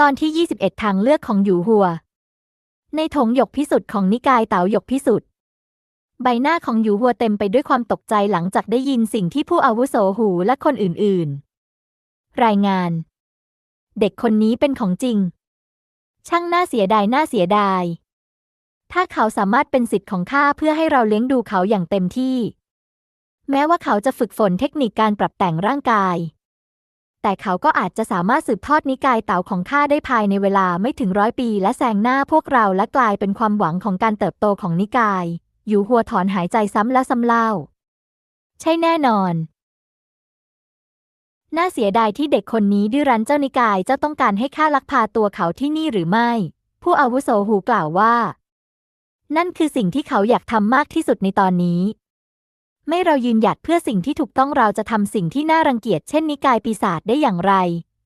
ตอนที่ 21 ทางเลือกของหยูหัว ในถงหยกพิสุทธิ์ของนิกายเต๋าหยกพิสุทธิ์ใบหน้าของหยูหัวเต็มไปด้วยความตกใจหลังจากได้ยินสิ่งที่ผู้อาวุโสหูและคนอื่น ๆ รายงาน เด็กคนนี้เป็นของจริง ช่างน่าเสียดายน่าเสียดาย ถ้าเขาสามารถเป็นสิทธิ์ของข้าเพื่อให้เราเลี้ยงดูเขาอย่างเต็มที่ แม้ว่าเขาจะฝึกฝนเทคนิคการปรับแต่งร่างกาย แต่เขาก็อาจจะสามารถสืบทอดนิกายเต่าของข้าได้ภายในเวลาไม่ถึงร้อยปี และแซงหน้าพวกเราและกลายเป็นความหวังของการเติบโตของนิกายหยูหัวถอนหายใจซ้ำและซ้ำเล่า ใช่แน่นอน น่าเสียดายที่เด็กคนนี้ดื้อรั้นเจ้านิกายเจ้าต้องการให้ข้าลักพาตัวเขาที่นี่หรือไม่ ผู้อาวุโสหูกล่าวว่า นั่นคือสิ่งที่เขาอยากทำมากที่สุดในตอนนี้ ไม่เรายืนหยัดเพื่อสิ่งที่ถูกต้องเราจะทำสิ่งที่น่ารังเกียจเช่นนิกายปีศาจได้อย่างไร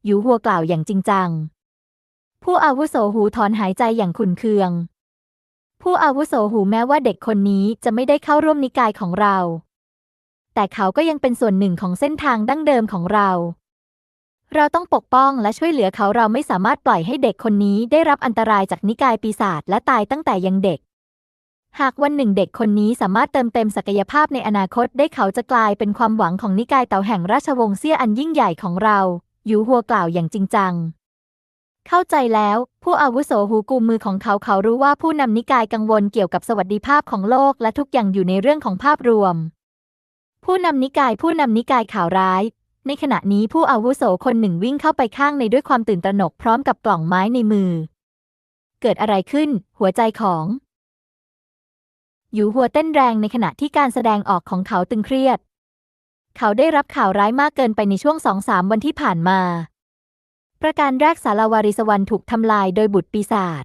หยูหัวกล่าวอย่างจริงจัง ผู้อาวุโสหูถอนหายใจอย่างขุนเคือง ผู้อาวุโสหูแม้ว่าเด็กคนนี้จะไม่ได้เข้าร่วมนิกายของเรา แต่เขาก็ยังเป็นส่วนหนึ่งของเส้นทางดั้งเดิมของเรา เราต้องปกป้องและช่วยเหลือเขาเราไม่สามารถปล่อยให้เด็กคนนี้ได้รับอันตรายจากนิกายปีศาจและตายตั้งแต่ยังเด็ก หากวันหนึ่งเด็กคนนี้สามารถเติมเต็มศักยภาพในอนาคตได้เขาจะกลายเป็นความหวังของนิกายเต่าแห่งราชวงศ์เซี่ยอันยิ่งใหญ่ของเราหยูหัวกล่าวอย่างจริงจัง เข้าใจแล้ว ผู้อาวุโสหูกุมมือของเขาเขารู้ว่าผู้นำนิกายกังวลเกี่ยวกับสวัสดิภาพของโลกและทุกอย่างอยู่ในเรื่องของภาพรวม ผู้นำนิกายผู้นำนิกายข่าวร้าย ในขณะนี้ผู้อาวุโสคนหนึ่งวิ่งเข้าไปข้างในด้วยความตื่นตระหนกพร้อมกับกล่องไม้ในมือ เกิดอะไรขึ้น หัวใจของ หยูหัวเต้นแรงในขณะที่การแสดงออกของเขาตึงเครียด เขาได้รับข่าวร้ายมากเกินไปในช่วงสองสามวันที่ผ่านมา ประการแรกสารวาริสวรรค์ถูกทำลายโดยบุตรปีศาจ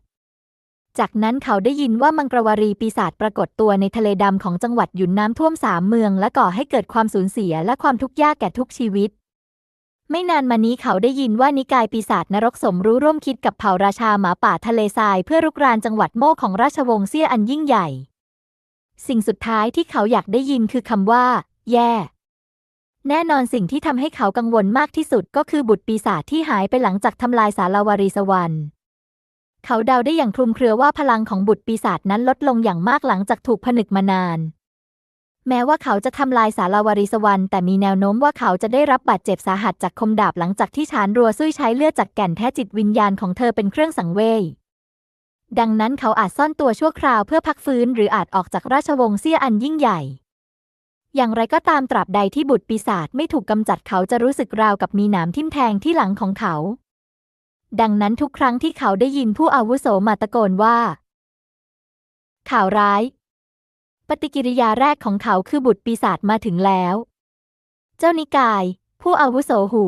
จากนั้นเขาได้ยินว่ามังกรวารีปีศาจปรากฏตัวในทะเลดำของจังหวัดหยุนน้ำท่วมสามเมือง และก่อให้เกิดความสูญเสียและความทุกข์ยากแก่ทุกชีวิตไม่นานมานี้เขาได้ยินว่านิกายปีศาจนรกสมรู้ร่วมคิดกับเผ่าราชาหมาป่าทะเลทรายเพื่อรุกรานจังหวัดโม่ของราชวงศ์เซี่ยอันยิ่งใหญ่ สิ่งสุดท้ายที่เขาอยากได้ยินคือคำว่า แย่แน่นอนสิ่งที่ทำให้เขากังวลมากที่สุดก็คือบุตรปีศาจที่หายไปหลังจากทำลายสารวารีสวรรค์เขาเดาได้อย่างคลุมเครือว่าพลังของบุตรปีศาจนั้นลดลงอย่างมากหลังจากถูกผนึกมานาน แม้ว่าเขาจะทำลายสารวารีสวรรค์แต่มีแนวโน้มว่าเขาจะได้รับบาดเจ็บสาหัสจากคมดาบหลังจากที่ชานรัวซุยใช้เลือดจากแก่นแท้จิตวิญญาณของเธอเป็นเครื่องสังเวย ดังนั้นเขาอาจซ่อนตัวชั่วคราวเพื่อพักฟื้นหรืออาจออกจากราชวงศ์เซี่ยอันยิ่งใหญ่ อย่างไรก็ตามตราบใดที่บุตรปีศาจไม่ถูกกำจัดเขาจะรู้สึกราวกับมีหนามทิ่มแทงที่หลังของเขา ดังนั้นทุกครั้งที่เขาได้ยินผู้อาวุโสมาตะโกนว่า ข่าวร้าย ปฏิกิริยาแรกของเขาคือบุตรปีศาจมาถึงแล้ว เจ้านิกาย ผู้อาวุโสหู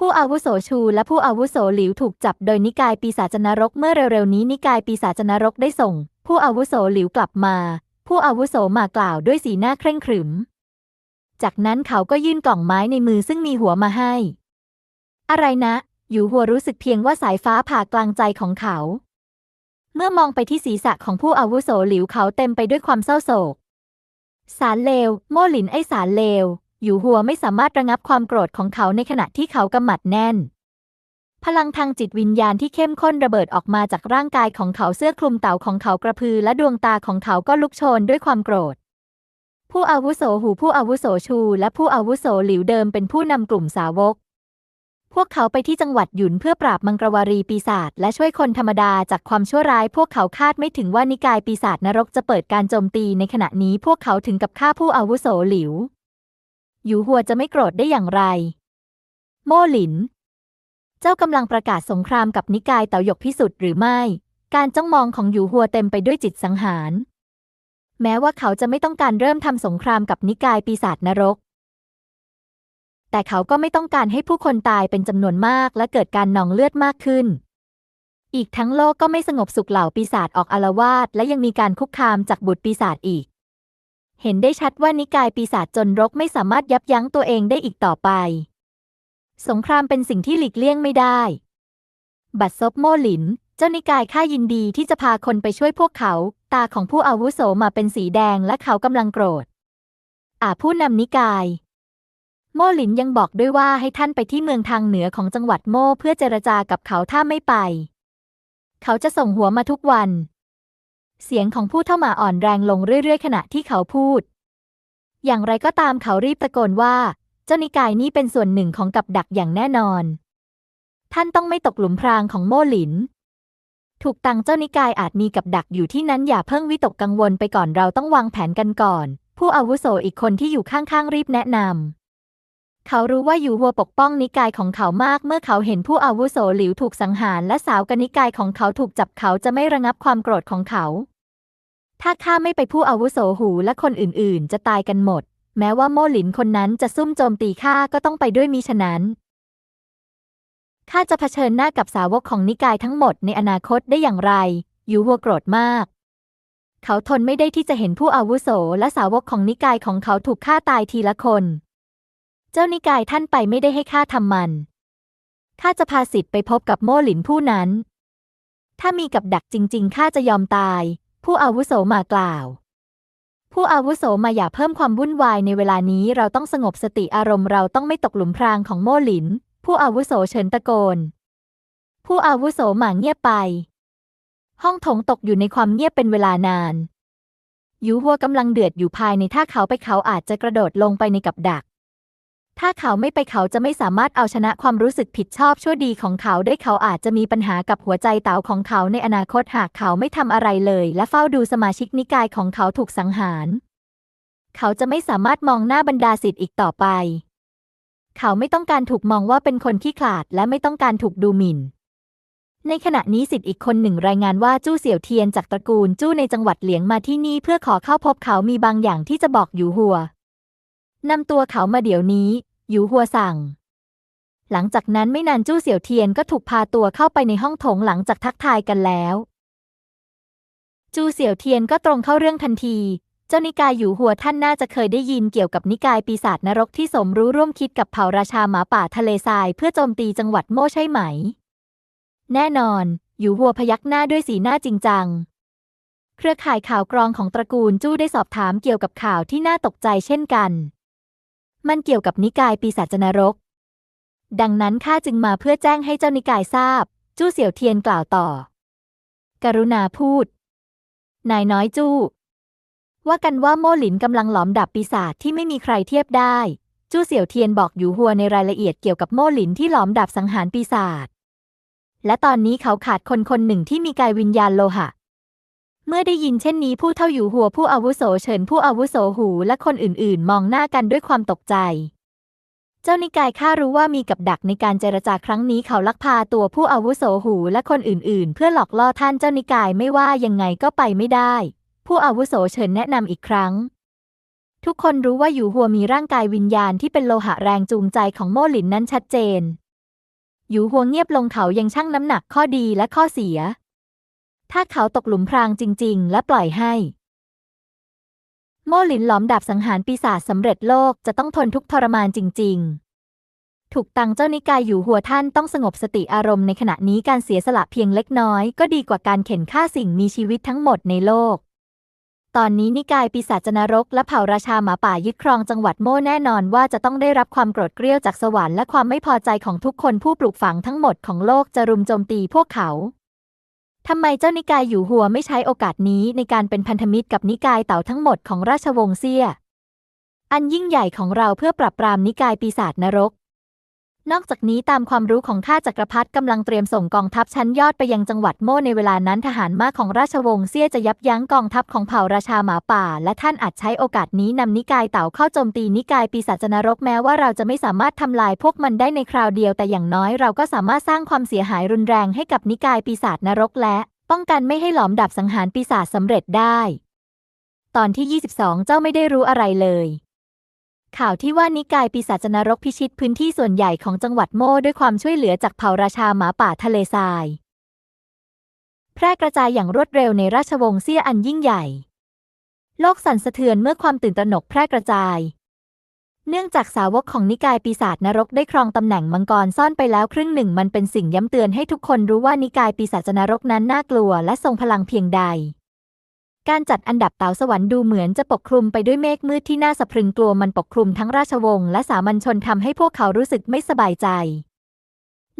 ผู้อาวุโสชูและผู้อาวุโสหลิวถูกจับโดยนิกายปีศาจนรกเมื่อเร็วๆนี้นิกายปีศาจนรกได้ส่ง ผู้อาวุโสหลิวกลับมา ผู้อาวุโสมากล่าวด้วยสีหน้าเคร่งขรึม จากนั้นเขาก็ยื่นกล่องไม้ในมือซึ่งมีหัวมาให้ อะไรนะ อยู่หัวรู้สึกเพียงว่าสายฟ้าผ่ากลางใจของเขา เมื่อมองไปที่ศีรษะของผู้อาวุโสหลิวเขาเต็มไปด้วยความเศร้าโศก สารเลว โม่หลินไอสารเลว อยู่หัวไม่สามารถระงับความโกรธของเขาในขณะที่เขากำหมัดแน่น พลังทางจิตวิญญาณที่เข้มข้นระเบิดออกมาจากร่างกายของเขาเสื้อคลุมเต่าของเขากระพือและดวงตาของเขาก็ลุกโชนด้วยความโกรธ ผู้อาวุโสหูผู้อาวุโสชูและผู้อาวุโสหลิวเดิมเป็นผู้นำกลุ่มสาวก พวกเขาไปที่จังหวัดหยุนเพื่อปราบมังกรวารีปีศาจและช่วยคนธรรมดาจากความชั่วร้าย พวกเขาคาดไม่ถึงว่านิกายปีศาจนรกจะเปิดการโจมตีในขณะนี้พวกเขาถึงกับฆ่าผู้อาวุโสหลิว หยูหัวจะไม่โกรธได้อย่างไร โม่หลิน เจ้ากำลังประกาศสงครามกับนิกายเต่าหยกพิสุทธิ์หรือไม่ การจ้องมองของหยูหัวเต็มไปด้วยจิตสังหาร แม้ว่าเขาจะไม่ต้องการเริ่มทำสงครามกับนิกายปีศาจนรก แต่เขาก็ไม่ต้องการให้ผู้คนตายเป็นจำนวนมากและเกิดการนองเลือดมากขึ้นอีกทั้งโลกก็ไม่สงบสุขเหล่าปีศาจออกอารวาสและยังมีการคุกคามจากบุตรปีศาจอีก เห็นได้ชัดว่านิกายปีศาจจนรกไม่สามารถยับยั้งตัวเองได้อีกต่อไป สงครามเป็นสิ่งที่หลีกเลี่ยงไม่ได้ บัตซบโมหลิน เจ้านิกายข้ายินดีที่จะพาคนไปช่วยพวกเขา ตาของผู้อาวุโสมาเป็นสีแดงและเขากำลังโกรธ อาผู้นำนิกาย โมหลินยังบอกด้วยว่าให้ท่านไปที่เมืองทางเหนือของจังหวัดโมเพื่อเจรจากับเขาถ้าไม่ไป เขาจะส่งหัวมาทุกวัน เสียงของผู้เท่าหมาอ่อนแรงลงเรื่อยๆ ขณะที่เขาพูด อย่างไรก็ตามเขารีบตะโกนว่า เจ้านิกายนี้เป็นส่วนหนึ่งของกับดักอย่างแน่นอน ท่านต้องไม่ตกหลุมพรางของโมหลิน ถูกตังเจ้านิกายอาจมีกับดักอยู่ที่นั้นอย่าเพิ่งวิตกกังวลไปก่อนเราต้องวางแผนกันก่อน ผู้อาวุโสอีกคนที่อยู่ข้างๆรีบแนะนำ เขารู้ว่าอยู่หัวปกป้องนิกายของเขามาก เมื่อเขาเห็นผู้อาวุโสหลิวถูกสังหาร และสาวกนิกายของเขาถูกจับเขาจะไม่ระงับความโกรธของเขา ถ้าข้าไม่ไปผู้อาวุโสหูและคนอื่นๆ จะตายกันหมด แม้ว่าโมหลินคนนั้นจะซุ่มโจมตีข้าก็ต้องไปด้วยมิฉะนั้นข้าจะเผชิญหน้ากับสาวกของนิกายทั้งหมดในอนาคตได้อย่างไรอยู่หัวโกรธมาก เขาทนไม่ได้ที่จะเห็นผู้อาวุโสและสาวกของนิกายของเขาถูกฆ่าตายทีละคน จ้านิกายท่านไปไม่ได้ให้ข้าทำมันข้าจะพาสิทธิ์ไปพบกับโม่หลินผู้นั้น ถ้ามีกับดักจริง ๆ ข้าจะยอมตาย ผู้อาวุโสมากล่าว ผู้อาวุโสมาอย่าเพิ่มความวุ่นวายในเวลานี้เราต้องสงบสติอารมณ์เราต้องไม่ตกหลุมพรางของโม่หลิน ผู้อาวุโสเฉินตะโกน ผู้อาวุโสหมาเงียบไป ห้องถงตกอยู่ในความเงียบเป็นเวลานานยูหัวกำลังเดือดอยู่ภายในถ้าเขาไปเขาอาจจะกระโดดลงไปในกับดัก ถ้าเขาไม่ไปเขาจะไม่สามารถเอาชนะความรู้สึกผิดชอบชั่วดีของเขาได้เขาอาจจะมีปัญหากับหัวใจเต๋าของเขาในอนาคตหากเขาไม่ทำอะไรเลย และเฝ้าดูสมาชิกนิกายของเขาถูกสังหาร เขาจะไม่สามารถมองหน้าบรรดาศิษย์อีกต่อไป เขาไม่ต้องการถูกมองว่าเป็นคนขี้ขลาดและไม่ต้องการถูกดูหมิ่น ในขณะนี้สิทธิ์อีกคนหนึ่งรายงานว่าจู้เสี่ยวเทียนจากตระกูลจู้ในจังหวัดเหลียงมาที่นี่เพื่อขอเข้าพบเขามีบางอย่างที่จะบอกอยู่หัว นำตัวเขามาเดี๋ยวนี้อยู่หัวสั่ง หลังจากนั้นไม่นานจู้เสี่ยวเทียนก็ถูกพาตัวเข้าไปในห้องโถงหลังจากทักทายกันแล้ว จูเสี่ยวเทียนก็ตรงเข้าเรื่องทันที เจ้านิกายอยู่หัวท่านน่าจะเคยได้ยินเกี่ยวกับนิกายปีศาจนรกที่สมรู้ร่วมคิดกับเผ่าราชาหมาป่าทะเลทรายเพื่อโจมตีจังหวัดโม่ใช่ไหม แน่นอน อยู่หัวพยักหน้าด้วยสีหน้าจริงจังเครือข่ายข่าวกรองของตระกูลจู้ได้สอบถามเกี่ยวกับข่าวที่น่าตกใจเช่นกัน มันเกี่ยวกับนิกายปีศาจนรก ดังนั้นข้าจึงมาเพื่อแจ้งให้เจ้านิกายทราบ จู้เสี่ยวเทียนกล่าวต่อ กรุณาพูด นายน้อยจู้ ว่ากันว่าโม่หลินกำลังหลอมดับปีศาจที่ไม่มีใครเทียบได้ จู้เสี่ยวเทียนบอกอยู่หัวในรายละเอียดเกี่ยวกับโม่หลินที่หลอมดับสังหารปีศาจและตอนนี้เขาขาดคนคนหนึ่งที่มีกายวิญญาณโลหะ เมื่อได้ยินเช่นนี้ผู้เท่าอยู่หัวผู้อาวุโสเฉินผู้อาวุโสหูและคนอื่นๆ มองหน้ากันด้วยความตกใจ เจ้านิกายข้ารู้ว่ามีกับดักในการเจรจาครั้งนี้เขาลักพาตัวผู้อาวุโสหูและคนอื่นๆ เพื่อหลอกล่อท่านเจ้านิกายไม่ว่ายังไงก็ไปไม่ได้ ผู้อาวุโสเฉินแนะนำอีกครั้ง ทุกคนรู้ว่าอยู่หัวมีร่างกายวิญญาณที่เป็นโลหะแรงจูงใจของโมหลินนั้นชัดเจนอยู่หัวเงียบลงเขายังชั่งน้ำหนักข้อดีและข้อเสีย ถ้าเขาตกหลุมพรางจริง ๆ และปล่อยให้ โม่หลินหลอมดับสังหารปีศาจสำเร็จโลกจะต้องทนทุกทรมานจริง ๆ ถูกตังเจ้านิกายอยู่หัวท่านต้องสงบสติอารมณ์ในขณะนี้การเสียสละเพียงเล็กน้อย ก็ดีกว่าการเข็นฆ่าสิ่งมีชีวิตทั้งหมดในโลก ตอนนี้นิกายปีศาจนรกและเผ่าราชาหมาป่ายึดครองจังหวัดโม่แน่นอนว่าจะต้องได้รับความโกรธเกรี้ยวจากสวรรค์และความไม่พอใจของทุกคนผู้ปลูกฝังทั้งหมดของโลกจะรุมโจมตีพวกเขา ทำไมเจ้านิกายอยู่หัวไม่ใช้โอกาสนี้ในการเป็นพันธมิตรกับนิกายเต่าทั้งหมดของราชวงศ์เซี่ย อันยิ่งใหญ่ของเราเพื่อปรับปรามนิกายปีศาจนรก นอกจากนี้ตามความรู้ของข้าจักรพรรดิกำลังเตรียมส่งกองทัพชั้นยอดไปยังจังหวัดโม่ในเวลานั้นทหารมากของราชวงศ์เซี่ยจะยับยั้งกองทัพของเผ่าราชาหมาป่า และท่านอาจใช้โอกาสนี้นำนิกายเต่าเข้าโจมตีนิกายปีศาจนรกแม้ว่าเราจะไม่สามารถทำลายพวกมันได้ในคราวเดียว แต่อย่างน้อยเราก็สามารถสร้างความเสียหายรุนแรงให้กับนิกายปีศาจนรกและ ป้องกันไม่ให้หลอมดับสังหารปีศาจสำเร็จได้ ตอนที่ 22 เจ้าไม่ได้รู้อะไรเลย ข่าวที่ว่านิกายปีศาจนรกพิชิตพื้นที่ส่วนใหญ่ของจังหวัดโม่ด้วยความช่วยเหลือจากเผ่าราชาหมาป่าทะเลทราย แพร่กระจายอย่างรวดเร็วในราชวงศ์เซี่ยอันยิ่งใหญ่ โลกสั่นสะเทือนเมื่อความตื่นตระหนกแพร่กระจาย เนื่องจากสาวกของนิกายปีศาจนรกได้ครองตำแหน่งมังกรซ่อนไปแล้วครึ่งหนึ่งมันเป็นสิ่งย้ำเตือนให้ทุกคนรู้ว่านิกายปีศาจนรกนั้นน่ากลัวและทรงพลังเพียงใด การจัดอันดับเต๋าสวรรค์ดูเหมือนจะปกคลุมไปด้วยเมฆมืดที่น่าสะพรึงกลัวมันปกคลุมทั้งราชวงศ์และสามัญชนทำให้พวกเขารู้สึกไม่สบายใจ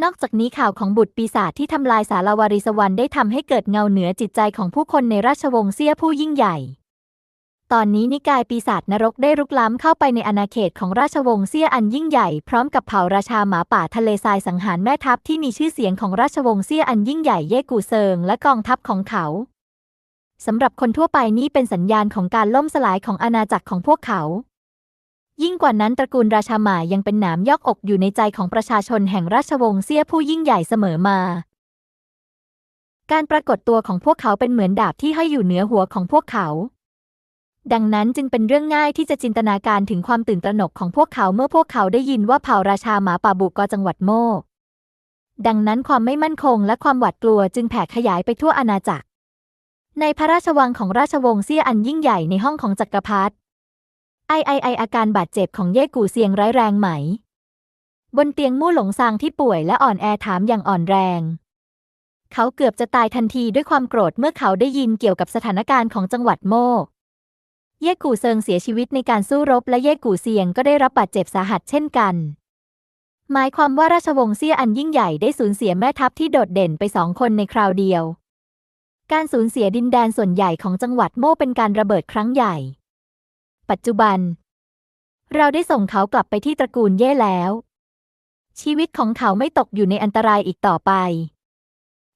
นอกจากนี้ข่าวของบุตรปีศาจที่ทำลายสารวาริสวรรค์ได้ทำให้เกิดเงาเหนือจิตใจของผู้คนในราชวงศ์เสี้ยผู้ยิ่งใหญ่ ตอนนี้นิกายปีศาจนรกได้รุกล้ำเข้าไปในอาณาเขตของราชวงศ์เสี้ยอันยิ่งใหญ่พร้อมกับเผ่าราชาหมาป่าทะเลทรายสังหารแม่ทัพที่มีชื่อเสียงของราชวงศ์เสี้ยอันยิ่งใหญ่เย่กูเซิงและกองทัพของเขา สำหรับคนทั่วไปนี่เป็นสัญญาณของการล่มสลายของอาณาจักรของพวกเขา ยิ่งกว่านั้นตระกูลราชาหมายังเป็นหนามยอกอกอยู่ในใจของประชาชนแห่งราชวงศ์เสี้ยผู้ยิ่งใหญ่เสมอมา การปรากฏตัวของพวกเขาเป็นเหมือนดาบที่ห้อยอยู่เหนือหัวของพวกเขา ดังนั้นจึงเป็นเรื่องง่ายที่จะจินตนาการถึงความตื่นตระหนกของพวกเขาเมื่อพวกเขาได้ยินว่าเผ่าราชาหมาป่าบุกกอจังหวัดโมดังนั้นความไม่มั่นคงและความหวาดกลัวจึงแผ่ขยายไปทั่วอาณาจักร ในพระราชวังของราชวงศ์เซี่ยอันยิ่งใหญ่ในห้องของจักรพรรดิไอไอไออาการบาดเจ็บของเย่กูเซียงร้ายแรงไหม บนเตียงมู่หลงซางที่ป่วยและอ่อนแอถามอย่างอ่อนแรง เขาเกือบจะตายทันทีด้วยความโกรธเมื่อเขาได้ยินเกี่ยวกับสถานการณ์ของจังหวัดโมเย่กูเซิงเสียชีวิตในการสู้รบและเย่กูเซียงก็ได้รับบาดเจ็บสาหัสเช่นกัน หมายความว่าราชวงศ์เซี่ยอันยิ่งใหญ่ได้สูญเสียแม่ทัพที่โดดเด่นไปสองคนในคราวเดียว การสูญเสียดินแดนส่วนใหญ่ของจังหวัดโม่เป็นการระเบิดครั้งใหญ่ ปัจจุบัน เราได้ส่งเขากลับไปที่ตระกูลเย่แล้ว ชีวิตของเขาไม่ตกอยู่ในอันตรายอีกต่อไป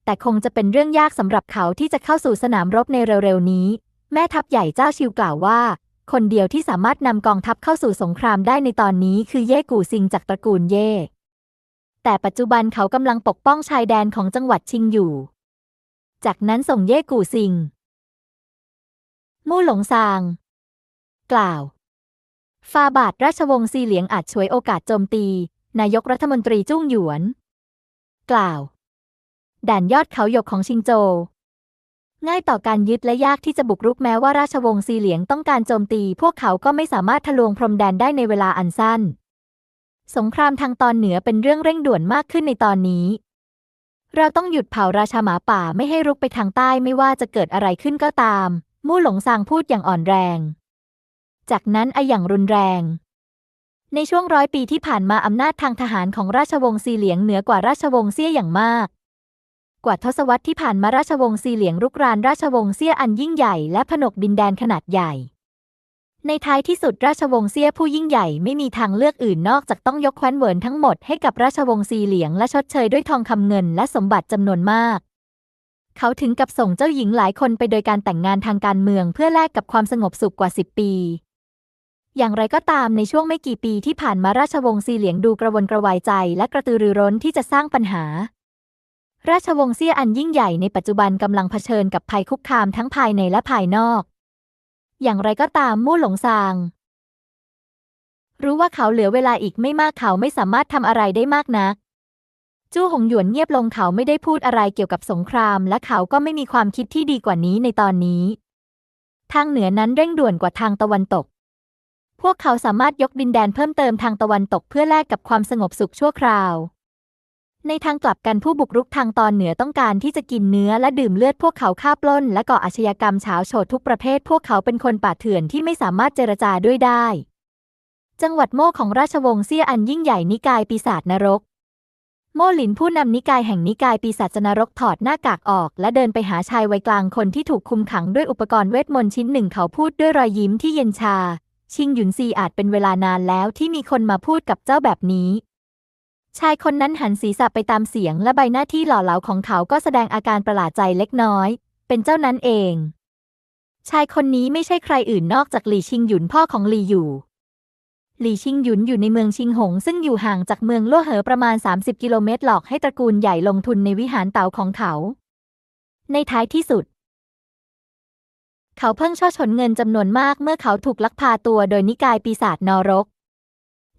แต่คงจะเป็นเรื่องยากสำหรับเขาที่จะเข้าสู่สนามรบในเร็วๆนี้ แม่ทัพใหญ่เจ้าชิวกล่าวว่า คนเดียวที่สามารถนำกองทัพเข้าสู่สงครามได้ในตอนนี้คือเย่กู่ซิงจากตระกูลเย่แต่ปัจจุบันเขากำลังปกป้องชายแดนของจังหวัดชิงอยู่ จากนั้นส่งเย่กู่ซิง มู่หลงซาง กล่าว ฟาบาทราชวงศ์ซีเหลียงอาจฉวยโอกาสโจมตี นายกรัฐมนตรีจุ้งหยวน กล่าว ด่านยอดเขาหยกของชิงโจ ง่ายต่อการยึดและยากที่จะบุกรุกแม้ว่าราชวงศ์ซีเหลียงต้องการโจมตี พวกเขาก็ไม่สามารถทะลวงพรมแดนได้ในเวลาอันสั้น สงครามทางตอนเหนือเป็นเรื่องเร่งด่วนมากขึ้นในตอนนี้ เราต้องหยุดเผาราชาหมาป่าไม่ให้รุกไปทางใต้ไม่ว่าจะเกิดอะไรขึ้นก็ตาม มู่หลงซางพูดอย่างอ่อนแรง จากนั้นไออย่างรุนแรง ในช่วงร้อยปีที่ผ่านมาอำนาจทางทหารของราชวงศ์ซีเหลียงเหนือกว่าราชวงศ์เซี่ยอย่างมาก กว่าทศวรรษที่ผ่านมาราชวงศ์ซีเหลียงรุกรานราชวงศ์เซี่ยอันยิ่งใหญ่และผนวกดินแดนขนาดใหญ่ ในท้ายที่สุดราชวงศ์เซี่ยผู้ยิ่งใหญ่ไม่มีทางเลือกอื่นนอกจากต้องยกแคว้นเหวินทั้งหมดให้กับราชวงศ์ซีเหลียงและชดเชยด้วยทองคำเงินและสมบัติจำนวนมาก เขาถึงกับส่งเจ้าหญิงหลายคนไปโดยการแต่งงานทางการเมืองเพื่อแลกกับความสงบสุขกว่าสิบปี อย่างไรก็ตามในช่วงไม่กี่ปีที่ผ่านมาราชวงศ์ซีเหลียงดูกระวนกระวายใจ และกระตือรือร้นที่จะสร้างปัญหา ราชวงศ์เซี่ยอันยิ่งใหญ่ในปัจจุบันกำลังเผชิญกับภัยคุกคามทั้งภายในและภายนอก อย่างไรก็ตามมู่หลงซาง รู้ว่าเขาเหลือเวลาอีกไม่มากเขาไม่สามารถทำอะไรได้มากนัก จู้หงหยวนเงียบลงเขาไม่ได้พูดอะไรเกี่ยวกับสงคราม และเขาก็ไม่มีความคิดที่ดีกว่านี้ในตอนนี้ ทางเหนือนั้นเร่งด่วนกว่าทางตะวันตก พวกเขาสามารถยกดินแดนเพิ่มเติมทางตะวันตกเพื่อแลกกับความสงบสุขชั่วคราว ในทางกลับกันผู้บุกรุกทางตอนเหนือต้องการที่จะกินเนื้อและดื่มเลือดพวกเขาฆ่าปล้น และก่ออาชญากรรมเฉาโฉดทุกประเภท พวกเขาเป็นคนป่าเถื่อนที่ไม่สามารถเจรจาด้วยได้ จังหวัดโม่ของราชวงศ์เซี่ยอันยิ่งใหญ่นิกายปีศาจนรก โม่หลินผู้นำนิกายแห่งนิกายปีศาจนรกถอดหน้ากากออก และเดินไปหาชายวัยกลางคนที่ถูกคุมขังด้วยอุปกรณ์เวทมนต์ชิ้นหนึ่งเขาพูดด้วยรอยยิ้มที่เย็นชา ชิงหยุนซีอาจเป็นเวลานานแล้วที่มีคนมาพูดกับเจ้าแบบนี้ ชายคนนั้นหันศีรษะไปตามเสียงและใบหน้าที่หล่อเหลาของเขาก็แสดงอาการประหลาดใจเล็กน้อย เป็นเจ้านั้นเอง ชายคนนี้ไม่ใช่ใครอื่นนอกจากหลี่ชิงหยุนพ่อของหลี่อยู่ หลี่ชิงหยุนอยู่ในเมืองชิงหง ซึ่งอยู่ห่างจากเมืองล่วเหอประมาณ 30 กิโลเมตรหลอกให้ตระกูลใหญ่ลงทุนในวิหารเต๋าของเขา ในท้ายที่สุด เขาเพิ่งช่อชนเงินจำนวนมากเมื่อเขาถูกลักพาตัวโดยนิกายปีศาจนรก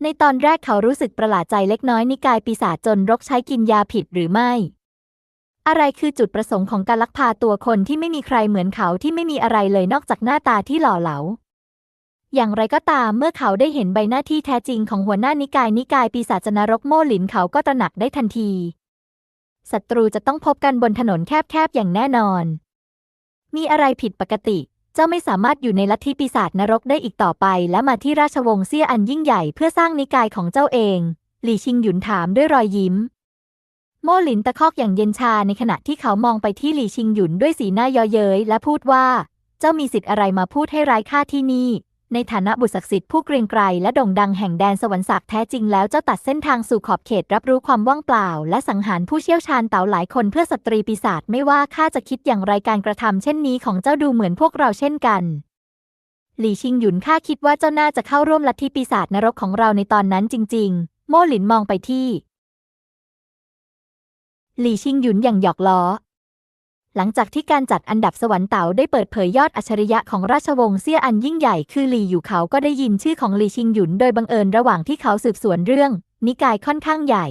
ในตอนแรกเขารู้สึกประหลาดใจเล็กน้อยนิกายปีศาจจนรกใช้กินยาผิดหรือไม่ อะไรคือจุดประสงค์ของการลักพาตัวคนที่ไม่มีใครเหมือนเขาที่ไม่มีอะไรเลยนอกจากหน้าตาที่หล่อเหลา อย่างไรก็ตามเมื่อเขาได้เห็นใบหน้าที่แท้จริงของหัวหน้านิกายนิกายปีศาจนรกโมหลินเขาก็ตระหนักได้ทันทีศัตรูจะต้องพบกันบนถนนแคบๆอย่างแน่นอน มีอะไรผิดปกติ เจ้าไม่สามารถอยู่ในลัทธิปีศาจนรกได้อีกต่อไป และมาที่ราชวงศ์เซี่ยอันยิ่งใหญ่เพื่อสร้างนิกายของเจ้าเอง หลี่ชิงหยุนถามด้วยรอยยิ้ม โม่หลินตะคอกอย่างเย็นชาในขณะที่เขามองไปที่หลี่ชิงหยุนด้วยสีหน้ายอเย้ยและพูดว่า เจ้ามีสิทธิ์อะไรมาพูดให้ร้ายค่าที่นี่ ในฐานะบุตรศักดิ์สิทธิ์ผู้เกรียงไกรและโด่งดังแห่งแดนสวรรค์ศักดิ์แท้จริงแล้วเจ้าตัดเส้นทางสู่ขอบเขตรับรู้ความว่างเปล่า และสังหารผู้เชี่ยวชาญเต่าหลายคนเพื่อสตรีปีศาจไม่ว่าข้าจะคิดอย่างไรการกระทำเช่นนี้ของเจ้าดูเหมือนพวกเราเช่นกันหลี่ชิงหยุนข้าคิดว่าเจ้าน่าจะเข้าร่วมลัทธิปีศาจนรกของเราในตอนนั้นจริง ๆ โม่หลินมองไปที่ หลี่ชิงหยุนอย่างหยอกล้อ หลังจากที่การจัดอันดับสวรรค์เต๋าได้เปิดเผยยอดอัจฉริยะของราชวงศ์เซี่ยอันยิ่งใหญ่คือหลี่อยู่เขาก็ได้ยินชื่อของหลี่ชิงหยุนโดยบังเอิญระหว่างที่เขาสืบสวนเรื่อง นิกายค่อนข้างใหญ่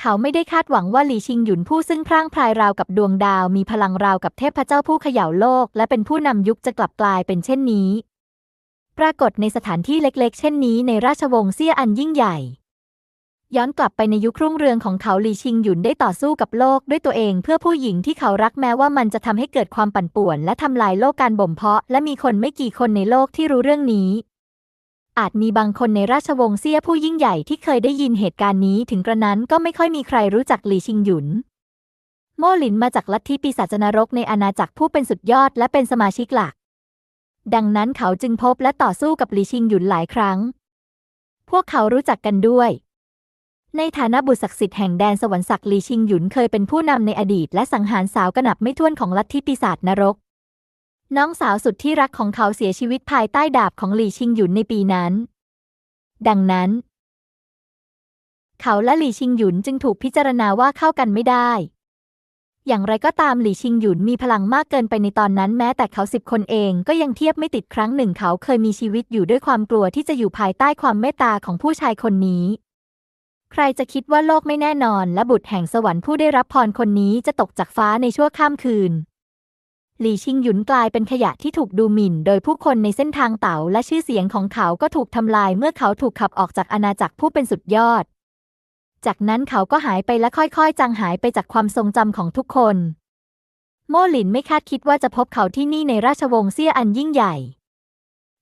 เขาไม่ได้คาดหวังว่าหลี่ชิงหยุนผู้ซึ่งพร่างพรายราวกับดวงดาวมีพลังราวกับเทพเจ้าผู้เขย่าโลก และเป็นผู้นำยุคจะกลับกลายเป็นเช่นนี้ ปรากฏในสถานที่เล็กๆ เช่นนี้ในราชวงศ์เซี่ยอันยิ่งใหญ่ ย้อนกลับไปในยุครุ่งเรืองของเขาหลีชิงหยุนได้ต่อสู้กับโลกด้วยตัวเองเพื่อผู้หญิงที่เขารักแม้ว่ามันจะทำให้เกิดความปั่นป่วน และทำลายโลกการบ่มเพาะ และมีคนไม่กี่คนในโลกที่รู้เรื่องนี้ อาจมีบางคนในราชวงศ์เซี่ยผู้ยิ่งใหญ่ที่เคยได้ยินเหตุการณ์นี้ถึงกระนั้นก็ไม่ค่อยมีใครรู้จักหลีชิงหยุนโมหลินมาจากลัทธิปีศาจนรกในอาณาจักรผู้เป็นสุดยอดและเป็นสมาชิกหลัก ดังนั้นเขาจึงพบและต่อสู้กับหลีชิงหยุนหลายครั้ง พวกเขารู้จักกันด้วย ในฐานะบุตรศักดิ์สิทธิ์แห่งแดนสวรรค์ศักดิ์ลีชิงหยุนเคยเป็นผู้นำในอดีตและสังหารสาวกระหนับไม่ถ้วนของลัทธิปีศาจนรก น้องสาวสุดที่รักของเขาเสียชีวิตภายใต้ดาบของหลีชิงหยุนในปีนั้น ดังนั้น เขาและหลี่ชิงหยุนจึงถูกพิจารณาว่าเข้ากันไม่ได้ อย่างไรก็ตามหลี่ชิงหยุนมีพลังมากเกินไปในตอนนั้นแม้แต่เขาสิบคนเองก็ยังเทียบไม่ติดครั้งหนึ่งเขาเคยมีชีวิตอยู่ด้วยความกลัวที่จะอยู่ภายใต้ความเมตตาของผู้ชายคนนี้ ใครจะคิดว่าโลกไม่แน่นอนและบุตรแห่งสวรรค์ผู้ได้รับพรคนนี้จะตกจากฟ้าในชั่วข้ามคืน หลี่ชิงหยุนกลายเป็นขยะที่ถูกดูหมิ่น โดยผู้คนในเส้นทางเต๋าและชื่อเสียงของเขาก็ถูกทำลายเมื่อเขาถูกขับออกจากอาณาจักรผู้เป็นสุดยอด จากนั้นเขาก็หายไปและค่อยๆ จางหายไปจากความทรงจำของทุกคน โม่หลินไม่คาดคิดว่าจะพบเขาที่นี่ในราชวงศ์เซี่ยอันยิ่งใหญ่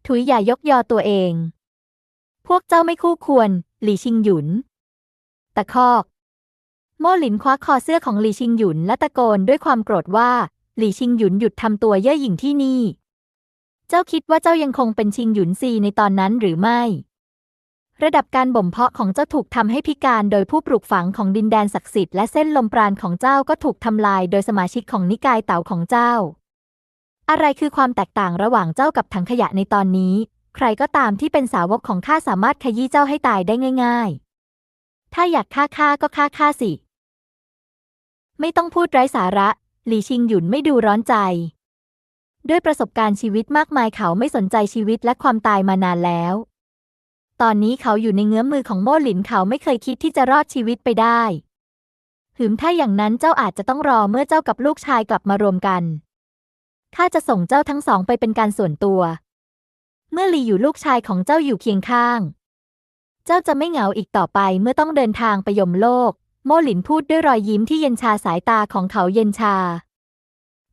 ถุยอย่ายกยอตัวเอง พวกเจ้าไม่คู่ควร หลี่ชิงหยุน ตะคอก โม่หลินคว้าคอเสื้อของหลี่ชิงหยุนและตะโกนด้วยความโกรธว่า หลี่ชิงหยุนหยุดทำตัวเย่อหยิ่งที่นี่ เจ้าคิดว่าเจ้ายังคงเป็นชิงหยุนซีในตอนนั้นหรือไม่ ระดับการบ่มเพาะของเจ้าถูกทำให้พิการโดยผู้ปลูกฝังของดินแดนศักดิ์สิทธิ์และเส้นลมปราณของเจ้าก็ถูกทำลายโดยสมาชิกของนิกายเต่าของเจ้า อะไรคือความแตกต่างระหว่างเจ้ากับถังขยะในตอนนี้ ใครก็ตามที่เป็นสาวกของข้าสามารถขยี้เจ้าให้ตายได้ง่าย ๆ ถ้าอยากฆ่าข้าก็ฆ่าข้าสิ ไม่ต้องพูดไร้สาระ หลี่ชิงหยุนไม่ดูร้อนใจ ด้วยประสบการณ์ชีวิตมากมายเขาไม่สนใจชีวิตและความตายมานานแล้ว ตอนนี้เขาอยู่ในเงื้อมมือของโม่หลินเขาไม่เคยคิดที่จะรอดชีวิตไปได้หืมถ้าอย่างนั้นเจ้าอาจจะต้องรอเมื่อเจ้ากับลูกชายกลับมารวมกัน ข้าจะส่งเจ้าทั้งสองไปเป็นการส่วนตัว เมื่อลีอยู่ลูกชายของเจ้าอยู่เคียงข้าง เจ้าจะไม่เหงาอีกต่อไปเมื่อต้องเดินทางไปยมโลก โมหลินพูดด้วยรอยยิ้มที่เย็นชาสายตาของเขาเย็นชา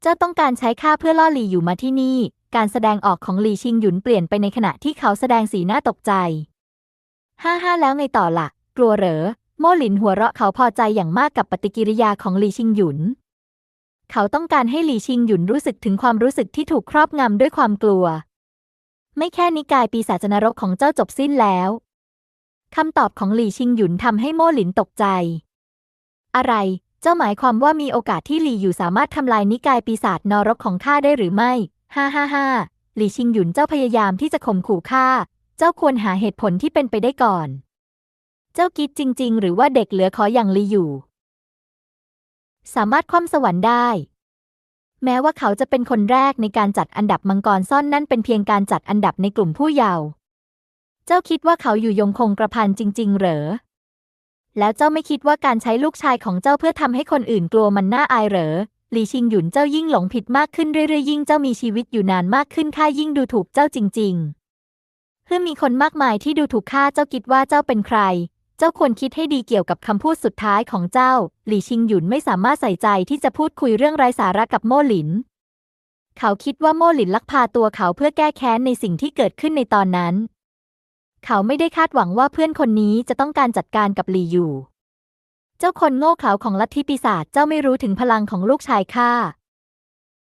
เจ้าต้องการใช้ข้าเพื่อล่อหลีอยู่มาที่นี่ การแสดงออกของหลีชิงหยุนเปลี่ยนไปในขณะที่เขาแสดงสีหน้าตกใจ ห้าห้าแล้วไงต่อละ่ะ กลัวเหรอ โมหลินหัวเราะเขาพอใจอย่างมากกับปฏิกิริยาของหลีชิงหยุน เขาต้องการให้หลีชิงหยุนรู้สึกถึงความรู้สึกที่ถูกครอบงำด้วยความกลัว ไม่แค่นิกายปีศาจนรกของเจ้าจบสิ้นแล้ว คำตอบของหลี่ชิงหยุนทำให้โม่หลินตกใจ อะไร เจ้าหมายความว่ามีโอกาสที่หลี่อยู่สามารถทำลายนิกายปีศาจนรกของข้าได้หรือไม่ ฮ่าฮ่าฮ่าหลี่ชิงหยุนเจ้าพยายามที่จะข่มขู่ข้า เจ้าควรหาเหตุผลที่เป็นไปได้ก่อน เจ้าคิดจริง ๆ หรือว่าเด็กเหลือขออย่างหลี่อยู่ สามารถคว่ำสวรรค์ได้ แม้ว่าเขาจะเป็นคนแรกในการจัดอันดับมังกรซ่อนนั่นเป็นเพียงการจัดอันดับในกลุ่มผู้เยาว์ เจ้าคิดว่าเขาอยู่ยงคงกระพันจริง ๆ เหรอ แล้วเจ้าไม่คิดว่าการใช้ลูกชายของเจ้าเพื่อทำให้คนอื่นกลัวมันน่าอายเหรอหลีชิงหยุนเจ้ายิ่งหลงผิดมากขึ้นเรื่อยๆยิ่งเจ้ามีชีวิตอยู่นานมากขึ้นข้ายิ่งดูถูกเจ้าจริง ๆ เพื่อมีคนมากมายที่ดูถูกข้าเจ้าคิดว่าเจ้าเป็นใคร เจ้าควรคิดให้ดีเกี่ยวกับคำพูดสุดท้ายของเจ้า หลี่ชิงหยุนไม่สามารถใส่ใจที่จะพูดคุยเรื่องไร้สาระกับโม่หลิน เขาคิดว่าโม่หลินลักพาตัวเขาเพื่อแก้แค้นในสิ่งที่เกิดขึ้นในตอนนั้น เขาไม่ได้คาดหวังว่าเพื่อนคนนี้จะต้องการจัดการกับหลีอยู่ เจ้าคนโง่เขลาของลัทธิปีศาจเจ้าไม่รู้ถึงพลังของลูกชายข้า